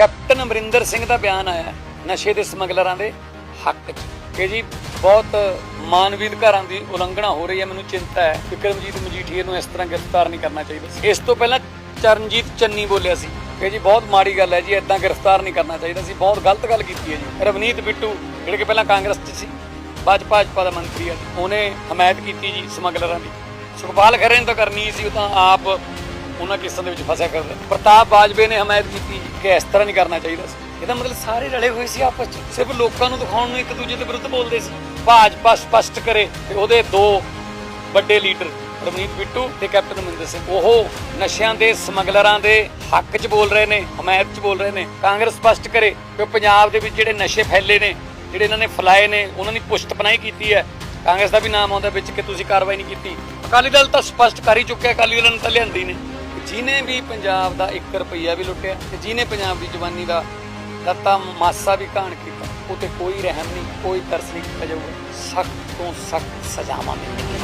Captain Amarinder Singh ਦਾ ਬਿਆਨ ਆਇਆ ਨਸ਼ੇ ਦੇ ਸਮਗਲਰਾਂ ਦੇ ਹੱਕ 'ਚ। ਕਿ ਜੀ, ਬਹੁਤ ਮਾਨਵੀ ਅਧਿਕਾਰਾਂ ਦੀ ਉਲੰਘਣਾ ਹੋ ਰਹੀ ਹੈ, ਮੈਨੂੰ ਚਿੰਤਾ ਹੈ ਵਿਕਰਮਜੀਤ ਮਜੀਠੀਏ ਨੂੰ ਇਸ ਤਰ੍ਹਾਂ ਗ੍ਰਿਫਤਾਰ ਨਹੀਂ ਕਰਨਾ ਚਾਹੀਦਾ ਸੀ। ਇਸ ਤੋਂ ਪਹਿਲਾਂ ਚਰਨਜੀਤ ਚੰਨੀ ਬੋਲਿਆ ਸੀ ਕਿ ਜੀ, ਬਹੁਤ ਮਾੜੀ ਗੱਲ ਹੈ ਜੀ ਇਦਾਂ ਗ੍ਰਿਫਤਾਰ ਨਹੀਂ ਕਰਨਾ ਚਾਹੀਦਾ ਸੀ, ਬਹੁਤ ਗਲਤ ਗੱਲ ਕੀਤੀ ਹੈ ਜੀ। ਰਵਨੀਤ ਬਿੱਟੂ, ਜਿਹੜੇ ਕਿ ਪਹਿਲਾਂ ਕਾਂਗਰਸ 'ਚ ਸੀ, ਬਾਅਦ ਭਾਜਪਾ ਦਾ ਮੰਤਰੀ ਹੈ ਉਹਨੇ ਹਮਾਇਤ ਕੀਤੀ ਜੀ ਸਮਗਲਰਾਂ ਦੀ। ਸੁਖਪਾਲ ਖਰੇ ਨੇ ਤਾਂ ਕਰਨੀ ਸੀ, ਉਹ ਤਾਂ ਆਪ ਉਹਨਾਂ ਕੇਸਾਂ ਦੇ ਵਿੱਚ ਫਸਿਆ ਕਰਦਾ ਪ੍ਰਤਾਪ ਬਾਜਵੇ ਨੇ ਹਮਾਇਤ ਕੀਤੀ ਕਿ ਇਸ ਤਰ੍ਹਾਂ ਨਹੀਂ ਕਰਨਾ ਚਾਹੀਦਾ ਸੀ। ਇਹਦਾ ਮਤਲਬ ਸਾਰੇ ਰਲੇ ਹੋਏ ਸੀ ਆਪਸ ਵਿੱਚ ਸਿਰਫ ਲੋਕਾਂ ਨੂੰ ਦਿਖਾਉਣ ਨੂੰ ਇੱਕ ਦੂਜੇ ਦੇ ਵਿਰੁੱਧ ਬੋਲਦੇ ਸੀ। ਭਾਜਪਾ ਸਪਸ਼ਟ ਕਰੇ ਤੇ ਉਹਦੇ ਦੋ ਵੱਡੇ ਲੀਡਰ, ਰਵਨੀਤ ਬਿੱਟੂ ਤੇ ਕੈਪਟਨ ਅਮਰਿੰਦਰ ਸਿੰਘ, ਉਹ ਨਸ਼ਿਆਂ ਦੇ ਸਮਗਲਰਾਂ ਦੇ ਹੱਕ 'ਚ ਬੋਲ ਰਹੇ ਨੇ, ਹਮਾਇਤ 'ਚ ਬੋਲ ਰਹੇ ਨੇ। ਕਾਂਗਰਸ ਸਪਸ਼ਟ ਕਰੇ ਕਿ ਪੰਜਾਬ ਦੇ ਵਿੱਚ ਜਿਹੜੇ ਨਸ਼ੇ ਫੈਲੇ ਨੇ, ਜਿਹੜੇ ਇਹਨਾਂ ਨੇ ਫਲਾਏ ਨੇ, ਉਹਨਾਂ ਦੀ ਪੁਸ਼ਤ ਪਨਾਹੀ ਕੀਤੀ ਹੈ। ਕਾਂਗਰਸ ਦਾ ਵੀ ਨਾਮ ਆਉਂਦਾ ਵਿੱਚ ਕਿ ਤੁਸੀਂ ਕਾਰਵਾਈ ਨਹੀਂ ਕੀਤੀ। ਅਕਾਲੀ ਦਲ ਤਾਂ ਸਪਸ਼ਟ ਕਰ ਹੀ ਚੁੱਕਿਆ, ਅਕਾਲੀ ਦਲ ਨੇ ਤਾਂ ਲਿਆਂਦੀ ਨੇ। ਜਿਨੇ ਵੀ ਪੰਜਾਬ ਦਾ 1 ਰੁਪਈਆ ਵੀ ਲੁੱਟਿਆ ਤੇ ਜਿਨੇ ਪੰਜਾਬ ਦੀ ਜਵਾਨੀ ਦਾ ਲੱਤਾ ਮਾਸਾ ਵੀ ਕਾਣ ਕੀਤਾ, ਉਹ ਤੇ ਕੋਈ ਰਹਿਮ ਨਹੀਂ, ਕੋਈ ਤਰਸ ਨਹੀਂ ਕੀਤਾ ਜਾਊਗਾ। ਸਖਤ ਤੋਂ ਸਖਤ ਸਜ਼ਾਵਾਂ ਮਿਲਣਗੀਆਂ।